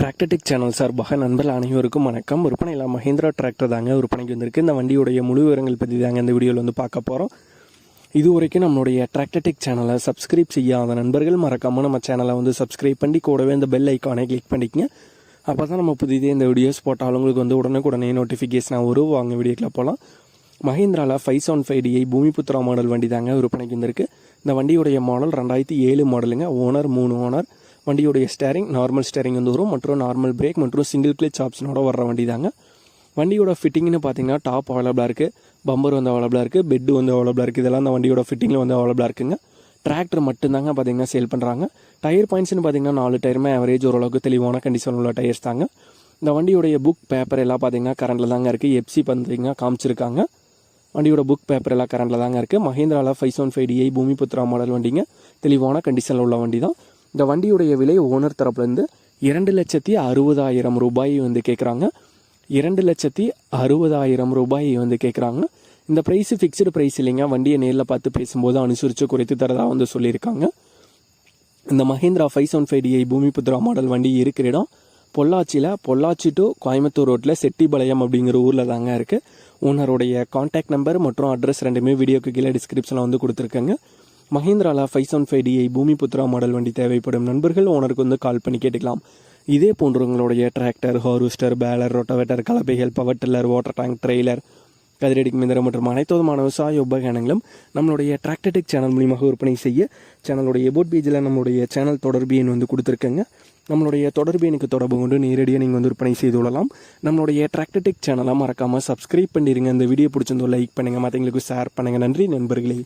Tractor Tech channel சார்பாக நண்பர்கள் அனைவருக்கும் வணக்கம். விற்பனையில் மஹேந்திரா டிராக்டர் தாங்க விற்பனைக்கு வந்திருக்கு. இந்த வண்டியுடைய முழு விவரங்கள் பற்றி தாங்க இந்த வீடியோவில் வந்து பார்க்க போகிறோம் இது வரைக்கும் நம்மளுடைய டிராக்டர்டெக் சேனலை சப்ஸ்கிரைப் செய்யாத நண்பர்கள் மறக்காமல் நம்ம சேனலை வந்து சப்ஸ்கிரைப் பண்ணி கூடவே இந்த பெல் ஐக்கானை கிளிக் பண்ணிக்கங்க. அப்போ தான் நம்ம புதிதே இந்த வீடியோஸ் போட்டாலும் உங்களுக்கு வந்து உடனுக்குடனே நோட்டிஃபிகேஷனாக வரும். வாங்க வீடியோக்கில் போகலாம் மஹேந்திராவில் five seven five DI Bhoomiputra model வண்டி தாங்க விற்பனைக்கு வந்திருக்கு. இந்த வண்டியுடைய மாடல் ரெண்டாயிரத்தி ஏழு மாடலுங்க ஓனர் மூணு ஓனர் வண்டியுடைய ஸ்டேரிங் நார்மல் ஸ்டேரிங் வந்து வரும். மற்றும் நார்மல் பிரேக் மற்றும் சிங்கிள் கிளிச் ஆப்ஷனோட வர்ற வண்டி தாங்க வண்டியோட ஃபிட்டிங்னு பார்த்தீங்கன்னா டாப் அவைலபிளாக இருக்குது பம்பர் வந்து அவைலபிளாக இருக்குது பெட்டு வந்து அவைலபிளாக இருக்குது இதெல்லாம் அந்த வண்டியோட ஃபிட்டிங்கில் வந்து அவைலபிளாக இருக்குங்க. டிராக்டர் மட்டும்தாங்க பார்த்தீங்கன்னா சேல் பண்ணுறாங்க டயர் பாயிண்ட்ஸ்னு பார்த்தீங்கன்னா நாலு டயருமே ஆவரேஜ் ஓரளவுக்கு தெளிவான கண்டிஷன் உள்ள டயர்ஸ் தாங்க. இந்த வண்டியோடைய புக் பேப்பர் எல்லாம் பார்த்தீங்கன்னா கரண்டில் தாங்க இருக்குது எப்சி பார்த்தீங்கன்னா காமிச்சிருக்காங்க. வண்டியோட புக் பேப்பர் எல்லாம் கரண்டில் தாங்க இருக்குது மஹேந்திராவில் five one five DI Bhoomiputra model வண்டிங்க. தெளிவான கண்டிஷனில் உள்ள வண்டி தான் இந்த வண்டியுடைய விலை ஓனர் தரப்புலேருந்து இரண்டு லட்சத்தி அறுபதாயிரம் ரூபாய் வந்து கேட்குறாங்க இரண்டு லட்சத்தி அறுபதாயிரம் ரூபாய் வந்து கேட்குறாங்க இந்த ப்ரைஸு ஃபிக்ஸ்டு ப்ரைஸ் இல்லைங்க. வண்டியை நேரில் பார்த்து பேசும்போது அனுசரித்து குறைத்து தரதாக வந்து சொல்லியிருக்காங்க. இந்த Mahindra five seven five DI Bhoomiputra model வண்டி இருக்கிற இடம். பொள்ளாச்சியில் பொள்ளாச்சி டு கோயம்புத்தூர் ரோட்டில் செட்டிபாளையம் அப்படிங்கிற ஊரில் தாங்க இருக்குது ஓனருடைய கான்டாக்ட் நம்பர் மற்றும் அட்ரஸ் ரெண்டுமே வீடியோக்கு கீழே டிஸ்கிரிப்ஷனில் வந்து கொடுத்துருக்கேங்க. மஹேந்திராவில் five seven five DI Bhoomiputra model வண்டி தேவைப்படும் நண்பர்கள் ஓனருக்கு வந்து கால் பண்ணி கேட்டுக்கலாம். இதே போன்றவங்களுடைய tractor harvester baler rotavator கலப்பைகள் power tiller water tank trailer கதிரடிக்கு மிந்திரம் மற்றும் அனைத்து விதமான விவசாய உபகரணங்களும் நம்மளுடைய டிராக்டர்டெக் சேனல் மூலியமாக விற்பனை செய்ய சேனலுடைய எபோட் பேஜில் நம்மளுடைய சேனல் தொடர்பு எண் வந்து கொடுத்துருக்கேங்க. நம்மளுடைய தொடர்பு எனக்கு தொடர்பு கொண்டு நேரடியாக நீங்கள் வந்து விற்பனை செய்து கொள்ளலாம். நம்மளுடைய டிராக்டர்டெக் சேனலை மறக்காமல் சப்ஸ்கிரைப் பண்ணிடுங்க இந்த வீடியோ பிடிச்சிருந்தோ லைக் பண்ணுங்கள் மற்றவங்களுக்கு ஷேர் பண்ணுங்கள் நன்றி நண்பர்களே.